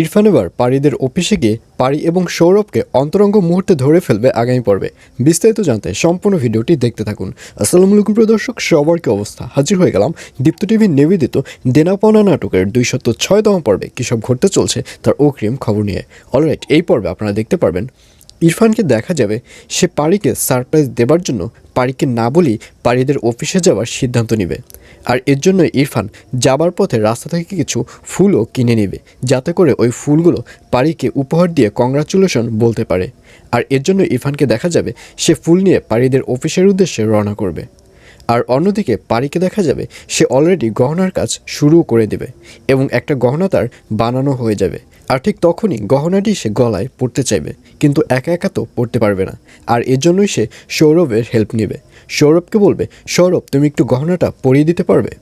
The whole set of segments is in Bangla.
ইরফান এবার পারীদের অফিসে গিয়ে পারি এবং সৌরভকে অন্তরঙ্গ মুহূর্তে ধরে ফেলবে আগামী পর্বে। বিস্তারিত জানতে সম্পূর্ণ ভিডিওটি দেখতে থাকুন। আসসালামু আলাইকুম প্রিয় দর্শক, সবার কি অবস্থা? হাজির হয়ে গেলাম দীপ্ত টিভির নিবেদিত দেনাপনা নাটকের দুইশত ছয়তম পর্বে। কী সব ঘটতে চলছে তার অগ্রিম খবর নিয়ে। অলরাইট এই পর্বে আপনারা দেখতে পারবেন ইরফানকে দেখা যাবে সে পারিকে সারপ্রাইজ দেবার জন্য পারিকে না বলেই পারিদের অফিসে যাওয়ার সিদ্ধান্ত নেবে। আর এর জন্য ইরফান যাবার পথে রাস্তা থেকে কিছু ফুলও কিনে নেবে, যাতে করে ওই ফুলগুলো পারিকে উপহার দিয়ে কংগ্রাচুলেশন বলতে পারে। আর এর জন্য ইরফানকে দেখা যাবে সে ফুল নিয়ে পারিদের অফিসের উদ্দেশ্যে রওনা করবে। আর অন্যদিকে পারিকে দেখা যাবে, সে অলরেডি গহনার কাজ শুরু করে দেবে এবং একটা গহনা তার বানানো হয়ে যাবে। আর ঠিক তখনই গহনাটি সে গলায় পড়তে চাইবে, কিন্তু একা একা তো পড়তে পারবে না। আর এর জন্যই সে সৌরভের হেল্প নেবে। সৌরভকে বলবে, সৌরভ, তুমি একটু গহনাটা পরিয়ে দিতে পারবে?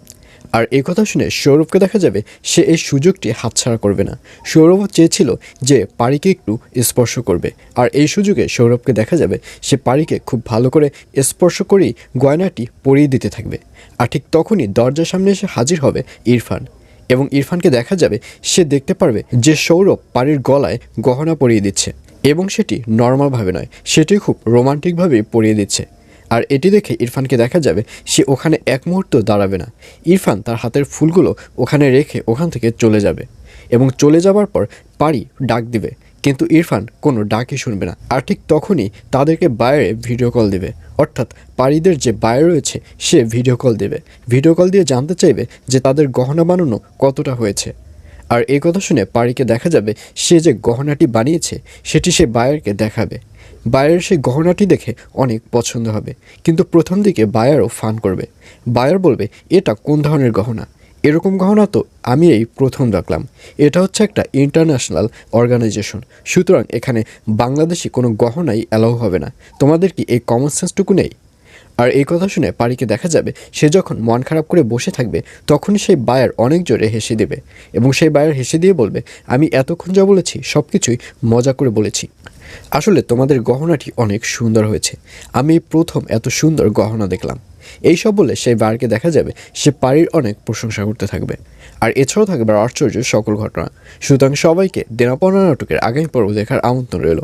আর এই কথা শুনে সৌরভকে দেখা যাবে সে এই সুযোগটি হাতছাড়া করবে না। সৌরভ চেয়েছিল যে পারিকে একটু স্পর্শ করবে। আর এই সুযোগে সৌরভকে দেখা যাবে সে পারিকে খুব ভালো করে স্পর্শ করেই গয়নাটি পরিয়ে দিতে থাকবে। আর ঠিক তখনই দরজার সামনে এসে হাজির হবে ইরফান। এবং ইরফানকে দেখা যাবে সে দেখতে পারবে যে সৌরভ পারির গলায় গহনা পরিয়ে দিচ্ছে। এবং সেটি নর্মালভাবে নয়, সেটি খুব রোমান্টিকভাবেই পরিয়ে দিচ্ছে। আর এটি দেখে ইরফানকে দেখা যাবে সে ওখানে এক মুহূর্ত দাঁড়াবে না। ইরফান তার হাতের ফুলগুলো ওখানে রেখে ওখান থেকে চলে যাবে এবং চলে যাবার পর পারি ডাক দিবে। কিন্তু ইরফান কোনো ডাকই শুনবে না। আর ঠিক তখনই তাদেরকে বাইরে ভিডিও কল দেবে। অর্থাৎ পারিদের যে বাইরে রয়েছে, সে ভিডিও কল দেবে। ভিডিও কল দিয়ে জানতে চাইবে যে তাদের গহনা বানানো কতটা হয়েছে। আর এই কথা শুনে পারিকে দেখা যাবে সে যে গহনাটি বানিয়েছে, সেটি সে বায়ারকে দেখাবে। বায়ার সেই গহনাটি দেখে অনেক পছন্দ হবে। কিন্তু প্রথম দিকে বায়ারও ফান করবে। বায়ার বলবে, এটা কোন ধরনের গহনা? এরকম গহনা তো আমি এই প্রথম রাখলাম। এটা হচ্ছে একটা ইন্টারন্যাশনাল অর্গানাইজেশন। সুতরাং এখানে বাংলাদেশি কোনো গহনাই অ্যালাউ হবে না। তোমাদের কি এই কমন সেন্সটুকু নেই? আর এই কথা শুনে পারিকে দেখা যাবে, সে যখন মন খারাপ করে বসে থাকবে, তখনই সেই বায়ার অনেক জোরে হেসে দেবে। এবং সেই বায়ার হেসে দিয়ে বলবে, আমি এতক্ষণ যা বলেছি সব কিছুই মজা করে বলেছি। আসলে তোমাদের গহনাটি অনেক সুন্দর হয়েছে। আমি প্রথম এত সুন্দর গহনা দেখলাম। এইসব বলে সেই বারকে দেখা যাবে সে পারির অনেক প্রশংসা করতে থাকবে। আর এছাড়াও থাকবে আশ্চর্য সকল ঘটনা। সুতরাং সবাইকে দেনাপনা নাটকের আগামী পর্ব দেখার আমন্ত্রণ রইল।